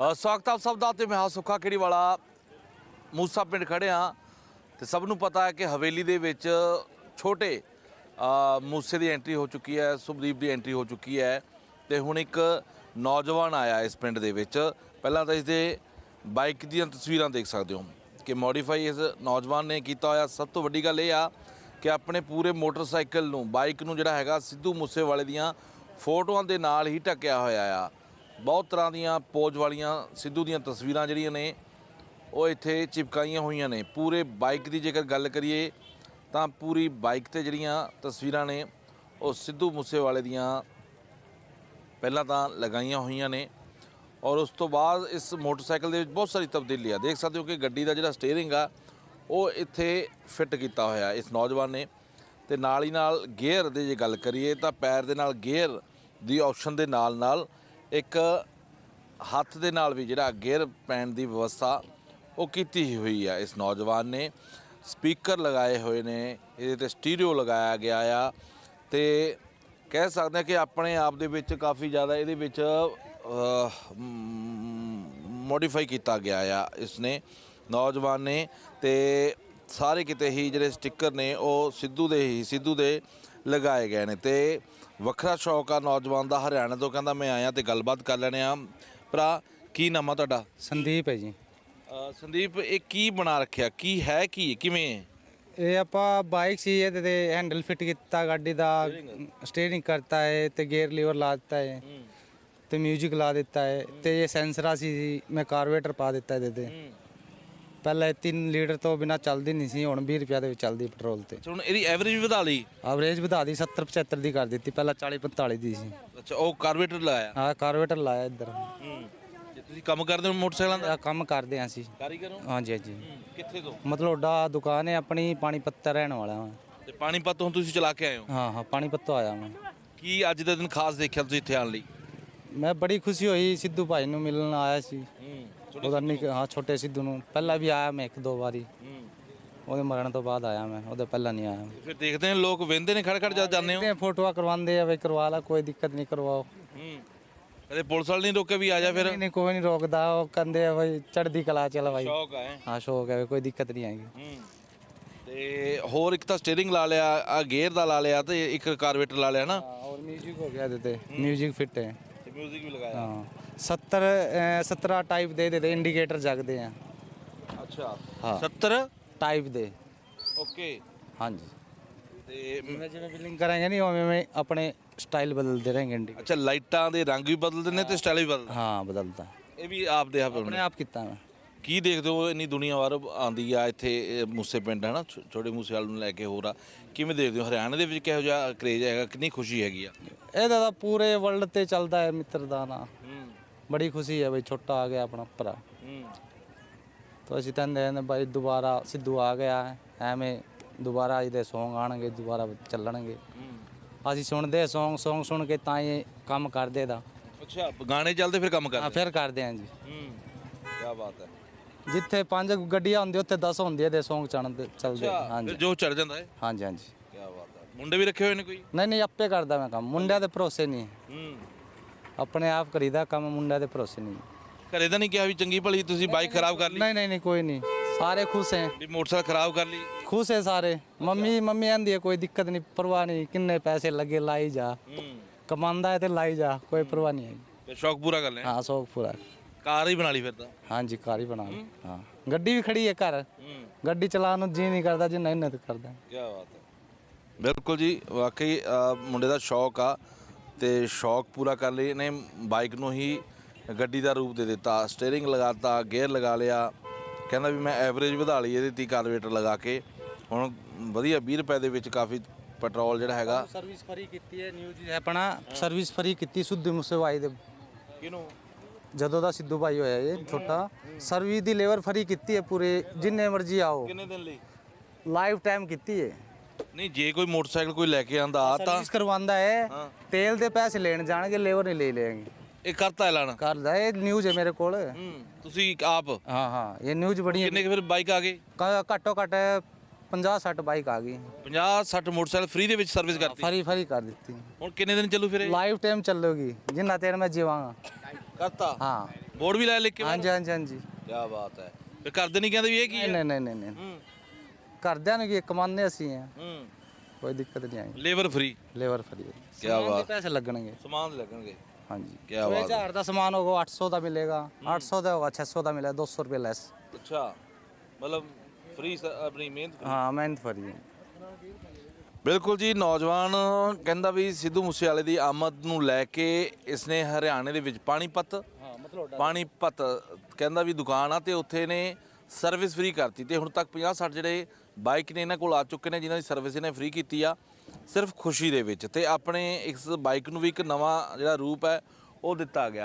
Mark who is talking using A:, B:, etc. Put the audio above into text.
A: ਸਵਾਗਤ ਆਪ ਸਭ ਦਾ ਤੇ ਮੈਂ ਹਾਂ ਸੁੱਖਾ ਕਿਹੜੀ ਵਾਲਾ ਮੂਸਾ ਪਿੰਡ ਖੜੇ ਹਾਂ ਤੇ ਸਭ ਨੂੰ ਪਤਾ ਹੈ ਕਿ ਹਵੇਲੀ ਦੇ ਵਿੱਚ ਛੋਟੇ ਮੂਸੇ ਦੀ ਐਂਟਰੀ ਹੋ ਚੁੱਕੀ ਹੈ ਸੁਭਦੀਪ ਦੀ ਐਂਟਰੀ ਹੋ ਚੁੱਕੀ ਹੈ ਤੇ ਹੁਣ ਇੱਕ ਨੌਜਵਾਨ ਆਇਆ ਇਸ ਪਿੰਡ ਦੇ ਵਿੱਚ। ਪਹਿਲਾਂ ਤਾਂ ਇਸ ਦੇ ਬਾਈਕ ਦੀਆਂ ਤਸਵੀਰਾਂ ਦੇਖ ਸਕਦੇ ਹੋ ਕਿ ਮੋਡੀਫਾਈ ਇਸ ਨੌਜਵਾਨ ਨੇ ਕੀਤਾ ਹੋਇਆ। ਸਭ ਤੋਂ ਵੱਡੀ ਗੱਲ ਇਹ ਆ ਕਿ ਆਪਣੇ ਪੂਰੇ ਮੋਟਰਸਾਈਕਲ ਨੂੰ ਬਾਈਕ ਨੂੰ ਜਿਹੜਾ ਹੈਗਾ ਸਿੱਧੂ ਮੂਸੇਵਾਲੇ ਦੀਆਂ ਫੋਟੋਆਂ ਦੇ ਨਾਲ ਹੀ ਢੱਕਿਆ ਹੋਇਆ ਆ। ਬਹੁਤ ਤਰ੍ਹਾਂ ਦੀਆਂ ਪੋਜ ਵਾਲੀਆਂ ਸਿੱਧੂ ਦੀਆਂ ਤਸਵੀਰਾਂ ਜਿਹੜੀਆਂ ਨੇ, ਉਹ ਇੱਥੇ ਚਿਪਕਾਈਆਂ ਹੋਈਆਂ ਨੇ। ਪੂਰੇ ਬਾਈਕ ਦੀ ਜੇਕਰ ਗੱਲ ਕਰੀਏ, ਤਾਂ ਪੂਰੀ ਬਾਈਕ ਤੇ ਜਿਹੜੀਆਂ ਤਸਵੀਰਾਂ ਨੇ, ਉਹ ਸਿੱਧੂ ਮੂਸੇਵਾਲੇ ਦੀਆਂ ਪਹਿਲਾਂ ਤਾਂ ਲਗਾਈਆਂ ਹੋਈਆਂ ਨੇ। ਔਰ ਉਸ ਤੋਂ ਬਾਅਦ ਇਸ ਮੋਟਰਸਾਈਕਲ ਦੇ ਵਿੱਚ ਬਹੁਤ ਸਾਰੀ ਤਬਦੀਲੀ ਆ। ਦੇਖ ਸਕਦੇ ਹੋ ਕਿ ਗੱਡੀ ਦਾ ਜਿਹੜਾ ਸਟੀਅਰਿੰਗ ਆ, ਉਹ ਇੱਥੇ ਫਿੱਟ ਕੀਤਾ ਹੋਇਆ ਇਸ ਨੌਜਵਾਨ ਨੇ। ਤੇ ਨਾਲ ਹੀ ਨਾਲ ਗੇਅਰ ਦੇ ਜੇ ਗੱਲ ਕਰੀਏ, ਤਾਂ ਪੈਰ ਦੇ ਨਾਲ ਗੇਅਰ ਦੀ ਆਪਸ਼ਨ ਦੇ ਨਾਲ ਨਾਲ ਇੱਕ ਹੱਥ ਦੇ ਨਾਲ ਵੀ ਜਿਹੜਾ ਗੇਅਰ ਪੈਣ ਦੀ ਵਿਵਸਥਾ ਉਹ ਕੀਤੀ ਹੋਈ ਆ। ਇਸ ਨੌਜਵਾਨ ਨੇ ਸਪੀਕਰ ਲਗਾਏ ਹੋਏ ਨੇ, ਇਹਦੇ ਤੇ ਸਟੀਰੀਓ ਲਗਾਇਆ ਗਿਆ ਆ ਤੇ ਕਹਿ ਸਕਦੇ ਹਾਂ ਕਿ ਆਪਣੇ ਆਪ ਦੇ ਵਿੱਚ ਕਾਫੀ ਜ਼ਿਆਦਾ ਇਹਦੇ ਵਿੱਚ ਮੋਡੀਫਾਈ ਕੀਤਾ ਗਿਆ ਆ ਇਸ ਨੇ ਨੌਜਵਾਨ ਨੇ ਤੇ ਸਾਰੇ ਕਿਤੇ ਹੀ ਜਿਹੜੇ ਸਟicker ਨੇ ਉਹ ਸਿੱਧੂ ਦੇ ਹੀ, ਸਿੱਧੂ ਦੇ ਲਗਾਏ ਗਏ ਨੇ ਤੇ ਵੱਖਰਾ ਸ਼ੌਕ ਆ ਨੌਜਵਾਨ ਦਾ ਹਰਿਆਣਾ ਤੋਂ ਕਹਿੰਦਾ ਮੈਂ ਆਇਆ ਤੇ ਗੱਲਬਾਤ ਕਰ ਲੈਣੇ ਆ ਭਰਾ ਕੀ ਨਾਮ ਆ ਤੁਹਾਡਾ?
B: ਸੰਦੀਪ ਹੈ ਜੀ।
A: ਸੰਦੀਪ ਇਹ ਕੀ ਬਣਾ ਰੱਖਿਆ? ਕੀ ਹੈ ਕੀ? ਕਿਵੇਂ?
B: ਇਹ ਆਪਾਂ ਬਾਈਕ ਸੀ ਇਹਦੇ ਤੇ ਹੈਂਡਲ ਫਿੱਟ ਕੀਤਾ ਗੱਡੀ ਦਾ ਸਟੀਅਰਿੰਗ ਕਰਤਾ ਹੈ ਤੇ ਗੇਅਰ ਲੀਵਰ ਲਾ ਦਿੱਤਾ ਹੈ ਤੇ 뮤직 ਲਾ ਦਿੱਤਾ ਹੈ ਤੇ ਇਹ ਸੈਂਸਰਾ ਸੀ ਮੈਂ ਕਾਰਬੇਟਰ ਪਾ ਦਿੱਤਾ ਇਹਦੇ ਤੇ। ਪਹਿਲਾਂ ਇਹ 3 ਲੀਟਰ ਤੋਂ ਬਿਨਾ ਚੱਲਦੀ ਨਹੀਂ ਸੀ ਹੁਣ 20 ਰੁਪਏ ਦੇ ਵਿੱਚ ਚੱਲਦੀ ਪੈਟਰੋਲ ਤੇ।
A: ਹੁਣ ਇਹਦੀ ਐਵਰੇਜ ਵਧਾ ਲਈ।
B: ਐਵਰੇਜ ਵਧਾ ਦੀ 70 75 ਦੀ ਕਰ ਦਿੱਤੀ ਪਹਿਲਾਂ 40 45 ਦੀ ਸੀ।
A: ਅੱਛਾ ਉਹ ਕਾਰਬੇਟਰ ਲਾਇਆ।
B: ਆਹ ਕਾਰਬੇਟਰ ਲਾਇਆ ਇੱਧਰ।
A: ਹੂੰ। ਤੁਸੀਂ ਕੰਮ ਕਰਦੇ ਹੋ ਮੋਟਰਸਾਈਕਲਾਂ ਦਾ?
B: ਕੰਮ ਕਰਦੇ ਹਾਂ ਅਸੀਂ।
A: ਕਾਰੀਗਰ ਹੋ?
B: ਹਾਂਜੀ ਹਾਂਜੀ।
A: ਕਿੱਥੇ ਤੋਂ?
B: ਮਤਲਬ ਓਡਾ ਦੁਕਾਨ ਹੈ ਆਪਣੀ ਪਾਣੀਪਤ ਦਾ ਰਹਿਣ ਵਾਲਾ ਹਾਂ
A: ਤੇ ਪਾਣੀਪਤ ਹੁਣ ਤੁਸੀਂ ਚਲਾ ਕੇ ਆਏ ਹੋ?
B: ਹਾਂ ਹਾਂ ਪਾਣੀਪਤ ਤੋਂ ਆਇਆ ਮੈਂ।
A: ਕੀ ਅੱਜ ਦੇ ਦਿਨ ਖਾਸ ਦੇਖਿਆ ਤੁਸੀਂ ਇੱਥੇ ਆਉਣ ਲਈ?
B: ਮੈਂ ਬੜੀ ਖੁਸ਼ੀ ਹੋਈ ਸਿੱਧੂ ਭਾਈ ਨੂੰ ਮਿਲਣ ਆਇਆ ਸੀ।
A: ਹੂੰ।
B: ਉਹਦਾ ਨਿੱਕ ਹਾਂ ਛੋਟੇ ਸਿੱਧੂ ਨੂੰ ਪਹਿਲਾਂ ਵੀ ਆਇਆ ਮੈਂ ਇੱਕ ਦੋ ਵਾਰੀ
A: ਹੂੰ
B: ਉਹਦੇ ਮਰਨ ਤੋਂ ਬਾਅਦ ਆਇਆ ਮੈਂ ਉਹਦੇ ਪਹਿਲਾਂ ਨਹੀਂ ਆਇਆ
A: ਫਿਰ ਦੇਖਦੇ ਨੇ ਲੋਕ ਵੇਂਦੇ ਨੇ ਖੜ ਖੜ ਜਾ ਜਾਂਦੇ ਹੋ
B: ਤੇ ਫੋਟੋਆਂ ਕਰਵਾਉਂਦੇ ਆ ਬਈ ਕਰਵਾ ਲਾ ਕੋਈ ਦਿੱਕਤ ਨਹੀਂ ਕਰਵਾਓ
A: ਹੂੰ ਕਦੇ ਪੁਲਿਸ ਵਾਲੇ ਨਹੀਂ ਰੋਕੇ ਵੀ ਆ ਜਾ ਫਿਰ
B: ਨਹੀਂ ਨਹੀਂ ਕੋਈ ਨਹੀਂ ਰੋਕਦਾ ਉਹ ਕਹਿੰਦੇ ਆ ਬਈ ਚੜ੍ਹਦੀ ਕਲਾ ਚੱਲ ਬਾਈ
A: ਸ਼ੌਕ ਹੈ
B: ਹਾਂ ਸ਼ੌਕ ਹੈ ਕੋਈ ਦਿੱਕਤ ਨਹੀਂ ਆਏਗੀ
A: ਹੂੰ ਤੇ ਹੋਰ ਇੱਕ ਤਾਂ ਸਟੀਅਰਿੰਗ ਲਾ ਲਿਆ ਆ ਗੇਅਰ ਦਾ ਲਾ ਲਿਆ ਤੇ ਇੱਕ ਕਾਰਬੇਟਰ ਲਾ ਲਿਆ ਨਾ
B: ਹਾਂ ਔਰ 뮤직 ਹੋ ਗਿਆ ਇਹਦੇ ਤੇ 뮤직 ਫਿੱਟ ਹੈ
A: ਤੇ 뮤직 ਵੀ ਲਗਾਇਆ
B: ਹਾਂ 70 17 ਟਾਈਪ ਦੇ ਦੇਦੇ ਇੰਡੀਕੇਟਰ ਜਗਦੇ ਆ।
A: ਅੱਛਾ। 70
B: ਟਾਈਪ ਦੇ।
A: ਓਕੇ
B: ਹਾਂਜੀ।
A: ਤੇ
B: ਜਿਵੇਂ ਬਿਲਿੰਗ ਕਰਾਂਗੇ ਨਹੀਂ ਉਵੇਂ ਉਵੇਂ ਆਪਣੇ ਸਟਾਈਲ ਬਦਲਦੇ ਰਹਿਣਗੇ ਇੰਡੀ
A: ਅੱਛਾ ਲਾਈਟਾਂ ਦੇ ਰੰਗ ਵੀ ਬਦਲਦੇ ਨੇ ਤੇ ਸਟਾਈਲ ਵੀ ਬਦਲਦਾ
B: ਹਾਂ ਬਦਲਦਾ।
A: ਇਹ ਵੀ ਆਪ ਦੇ ਆਪ
B: ਆਪਣੇ ਆਪ ਕੀਤਾ ਮੈਂ।
A: ਕੀ ਦੇਖਦੇ ਹੋ ਇੰਨੀ ਦੁਨੀਆ ਵਾਰ ਆਂਦੀ ਆ ਇੱਥੇ ਮੂਸੇ ਪਿੰਡ ਹੈ ਨਾ ਮੂਸੇ ਵਾਲ ਨੂੰ ਲੈ ਕੇ ਹੋਰ ਆ। ਕਿਵੇਂ ਦੇਖਦੇ ਹੋ ਹਰਿਆਣਾ ਦੇ ਵਿੱਚ ਕਿਹੋ ਜਿਹਾ ਕਰੇਜ ਹੈਗਾ ਕਿੰਨੀ ਖੁਸ਼ੀ ਹੈਗੀ ਆ?
B: ਇਹਦਾ ਦਾ ਪੂਰੇ ਵਰਲਡ ਤੇ ਚੱਲਦਾ ਹੈ
A: ਮਿੱਤਰਦਾਨਾ
B: ਬੜੀ ਖੁਸ਼ੀ ਹੈ ਬਈ ਛੋਟਾ ਆ ਗਿਆ ਆਪਣਾ ਭਰਾ।
A: ਹੂੰ।
B: ਤਾਂ ਅਸੀਂ ਤਾਂ ਨੇ ਬਾਈ ਦੁਬਾਰਾ ਸਿੱਧੂ ਆ ਗਿਆ ਹੈ ਐਵੇਂ ਦੁਬਾਰਾ ਇਹਦੇ Song ਆਣਗੇ ਦੁਬਾਰਾ ਚੱਲਣਗੇ। ਅਸੀਂ ਸੁਣਦੇ Song Song ਸੁਣ ਕੇ ਤਾਂ ਇਹ ਕੰਮ ਕਰਦੇ ਦਾ।
A: ਅੱਛਾ ਗਾਣੇ ਚੱਲਦੇ ਫਿਰ ਕੰਮ
B: ਹਾਂ
A: ਕਰਦੇ
B: ਫਿਰ ਕਰਦੇ ਹਾਂ ਜੀ।
A: ਹੂੰ ਕੀ ਬਾਤ ਹੈ।
B: ਜਿੱਥੇ ਪੰਜ ਗੱਡੀਆਂ ਹੁੰਦੀਆਂ ਉੱਥੇ 10 ਹੁੰਦੀਆਂ ਦੇ Song ਚੜਦੇ ਚੱਲਦੇ।
A: ਅੱਛਾ
B: ਹਾਂਜੀ।
A: ਫਿਰ ਜੋ ਚੜ ਜਾਂਦਾ ਹੈ
B: ਹਾਂਜੀ ਹਾਂਜੀ।
A: ਕੀ ਬਾਤ ਹੈ। ਮੁੰਡੇ ਵੀ ਰੱਖੇ ਹੋਏ ਨੇ ਕੋਈ?
B: ਨਹੀਂ ਨਹੀਂ ਆਪੇ ਕਰਦਾ ਮੈਂ ਕੰਮ। ਮੁੰਡਿਆਂ ਦੇ ਭਰੋਸੇ ਨਹੀਂ।
A: ਹੂੰ।
B: ਆਪਣੇ ਆਪ ਕਰੀਦਾ ਕੰਮ ਮੁੰਡਿਆਂ ਦੇ ਭਰੋਸੇ ਨਹੀਂ।
A: ਘਰੇ ਤਾਂ ਨਹੀਂ ਕਿਹਾ ਵੀ ਚੰਗੀ ਭਲੀ ਤੁਸੀਂ ਬਾਈਕ ਖਰਾਬ ਕਰ ਲਈ?
B: ਨਹੀਂ ਨਹੀਂ ਨਹੀਂ ਕੋਈ ਨਹੀਂ। ਸਾਰੇ ਖੁਸ਼ ਹੈ।
A: ਵੀ ਮੋਟਰਸਾਈਕਲ ਖਰਾਬ ਕਰ ਲਈ?
B: ਖੁਸ਼ ਹੈ ਸਾਰੇ। ਮੰਮੀ ਮੰਮੀ ਆਂਦੀ ਹੈ ਕੋਈ ਦਿੱਕਤ ਨਹੀਂ ਪਰਵਾਹ ਨਹੀਂ ਕਿੰਨੇ ਪੈਸੇ ਲੱਗੇ ਲਾਈ ਜਾ। ਕਮਾਉਂਦਾ ਹੈ ਤੇ ਲਾਈ ਜਾ ਕੋਈ ਪਰਵਾਹ ਨਹੀਂ ਹੈ
A: ਤੇ ਸ਼ੌਕ ਪੂਰਾ ਕਰ ਲਿਆ?
B: ਹਾਂ ਸ਼ੌਕ ਪੂਰਾ।
A: ਕਾਰ ਹੀ ਬਣਾ ਲਈ ਫਿਰ ਤਾਂ?
B: ਹਾਂਜੀ ਕਾਰ ਹੀ ਬਣਾ ਲਈ। ਹਾਂ। ਗੱਡੀ ਵੀ ਖੜੀ ਹੈ ਘਰ। ਗੱਡੀ ਚਲਾਉਣ ਨੂੰ ਜੀ ਨਹੀਂ ਕਰਦਾ ਜਿੰਨਾ ਇਹਨਾਂ ਤੇ ਕਰਦਾ।
A: ਕੀ ਬਾਤ ਹੈ। ਬਿਲਕੁਲ ਜੀ ਵਾਕਈ ਅ, ਮੁੰਡੇ ਦਾ ਸ਼ੌਕ ਆ। ਤੇ ਸ਼ੌਕ ਪੂਰਾ ਕਰ ਲਈ ਇਹਨੇ ਬਾਈਕ ਨੂੰ ਹੀ ਗੱਡੀ ਦਾ ਰੂਪ ਦੇ ਦਿੱਤਾ। ਸਟੀਅਰਿੰਗ ਲਗਾਤਾ ਗੇਅਰ ਲਗਾ ਲਿਆ। ਕਹਿੰਦਾ ਵੀ ਮੈਂ ਐਵਰੇਜ ਵਧਾ ਲਈ ਇਹਦੇ ਤੀ ਕਾਰਬੇਟਰ ਲਗਾ ਕੇ। ਹੁਣ ਵਧੀਆ 20 ਰੁਪਏ ਦੇ ਵਿੱਚ ਕਾਫੀ ਪੈਟਰੋਲ ਜਿਹੜਾ ਹੈਗਾ।
B: ਸਰਵਿਸ ਫਰੀ ਕੀਤੀ ਹੈ ਨਿਊਜ਼ ਹੈ ਆਪਣਾ ਸਰਵਿਸ ਫਰੀ ਕੀਤੀ ਸੁੱਧ ਮੁਸੇਵਾਈ ਦੇ।
A: ਕਿਹਨੂੰ?
B: ਜਦੋਂ ਦਾ ਸਿੱਧੂ ਭਾਈ ਹੋਇਆ ਇਹ ਛੋਟਾ। ਸਰਵਿਸ ਦੀ ਲੇਵਰ ਫਰੀ ਕੀਤੀ ਹੈ ਪੂਰੇ ਜਿੰਨੇ ਮਰਜ਼ੀ ਆਓ।
A: ਕਿੰਨੇ ਦਿਨ ਲਈ?
B: ਲਾਈਫ ਟਾਈਮ ਕੀਤੀ ਹੈ।
A: ਨਹੀਂ ਜੇ ਕੋਈ ਮੋਟਰਸਾਈਕਲ ਕੋਈ ਲੈ ਕੇ ਆਂਦਾ ਤਾਂ
B: ਸਰਵਿਸ ਕਰਵਾਉਂਦਾ ਹੈ।
A: ਹਾਂ।
B: ਤੇਲ ਦੇ ਪੈਸੇ ਲੈਣ ਜਾਣਗੇ ਲੇਵਰ ਨਹੀਂ ਲੈ ਲੈਣਗੇ
A: ਇਹ ਕਰਤਾ ਐਲਾਨ?
B: ਕਰਦਾ ਇਹ ਨਿਊਜ਼ ਹੈ ਮੇਰੇ ਕੋਲ।
A: ਹੂੰ ਤੁਸੀਂ ਆਪ?
B: ਹਾਂ ਹਾਂ ਇਹ ਨਿਊਜ਼ ਬੜੀ ਹੈ
A: ਕਿੰਨੇ ਕੁ ਫਿਰ ਬਾਈਕ ਆ ਗਏ?
B: ਕ- ਘੱਟੋ ਘੱਟ 50 60 ਬਾਈਕ ਆ ਗਈ।
A: 50 60 ਮੋਟਰਸਾਈਕਲ ਫ੍ਰੀ ਦੇ ਵਿੱਚ ਸਰਵਿਸ ਕਰਤੀ?
B: ਫਰੀ ਫਰੀ ਕਰ ਦਿੱਤੀ।
A: ਹੁਣ ਕਿੰਨੇ ਦਿਨ ਚੱਲੂ ਫਿਰ ਇਹ?
B: ਲਾਈਫ ਟਾਈਮ ਚੱਲੂਗੀ ਜਿੰਨਾ ਤੇਰ ਮੈਂ ਜੀਵਾਂਗਾ।
A: ਕਰਤਾ?
B: ਹਾਂ।
A: ਬੋਰਡ ਵੀ ਲਾਇਆ ਲਿਖ ਕੇ
B: ਹਾਂਜੀ ਹਾਂਜੀ ਹਾਂਜੀ।
A: ਕੀ ਬਾਤ ਹੈ। ਤੇ ਕਰਦੇ ਨਹੀਂ ਕਹਿੰਦੇ ਵੀ ਇਹ ਕੀ
B: ਨਹੀਂ
A: ਹੈ
B: ਨਹੀਂ ਨਹੀਂ ਨਹੀਂ।
A: ਹੂੰ।
B: ਕਰਦਿਆਂ ਨੂੰ ਕੀ ਕਮਾਉਂਦੇ ਅਸੀਂ ਆ?
A: ਹੂੰ।
B: ਕੋਈ ਦਿੱਕਤ ਨਹੀਂ ਆਈ।
A: Labour free?
B: Labour free.
A: ਕੀ ਬਾਤ।
B: ਪੈਸੇ ਲੱਗਣਗੇ।
A: ਸਮਾਨ ਦੇ ਲੱਗਣਗੇ।
B: ਹਾਂਜੀ।
A: ਕੀ ਬਾਤ।
B: 2000 ਦਾ ਸਮਾਨ ਹੋਗਾ 800 ਦਾ ਮਿਲੇਗਾ। 800 ਦਾ ਹੋਗਾ 600 ਦਾ ਮਿਲੇਗਾ 200 ਰੁਪਏ ਲੈਸ।
A: ਅੱਛਾ। ਮਤਲਬ ਫ੍ਰੀ ਆਪਣੀ ਮਿਹਨਤ
B: ਹਾਂ ਮਿਹਨਤ ਫਰੀ
A: ਬਿਲਕੁਲ ਜੀ ਨੌਜਵਾਨ ਕਹਿੰਦਾ ਵੀ ਸਿੱਧੂ ਮੂਸੇਵਾਲੇ ਦੀ ਆਮਦ ਨੂੰ ਲੈ ਕੇ ਇਸਨੇ ਹਰਿਆਣੇ ਦੇ ਵਿੱਚ ਪਾਣੀਪਤ
B: ਹਾਂ ਮਤਲਬ
A: ਪਾਣੀਪਤ ਕਹਿੰਦਾ ਵੀ ਦੁਕਾਨ ਆ ਤੇ ਉੱਥੇ ਨੇ ਸਰਵਿਸ ਫ੍ਰੀ ਕਰਤੀ ਤੇ ਹੁਣ ਤੱਕ 50 60 ਜਿਹੜੇ ਬਾਈਕ ਨੇ ਇਹਨਾਂ ਕੋਲ ਆ ਚੁੱਕੇ ਨੇ, ਜਿਨ੍ਹਾਂ ਦੀ ਸਰਵਿਸ ਇਹਨੇ ਫ੍ਰੀ ਕੀਤੀ ਆ, ਸਿਰਫ ਖੁਸ਼ੀ ਦੇ ਵਿੱਚ ਤੇ ਆਪਣੇ ਇਸ ਬਾਈਕ ਨੂੰ ਵੀ ਇੱਕ ਨਵਾਂ ਜਿਹੜਾ ਰੂਪ ਹੈ, ਉਹ ਦਿੱਤਾ ਗਿਆ।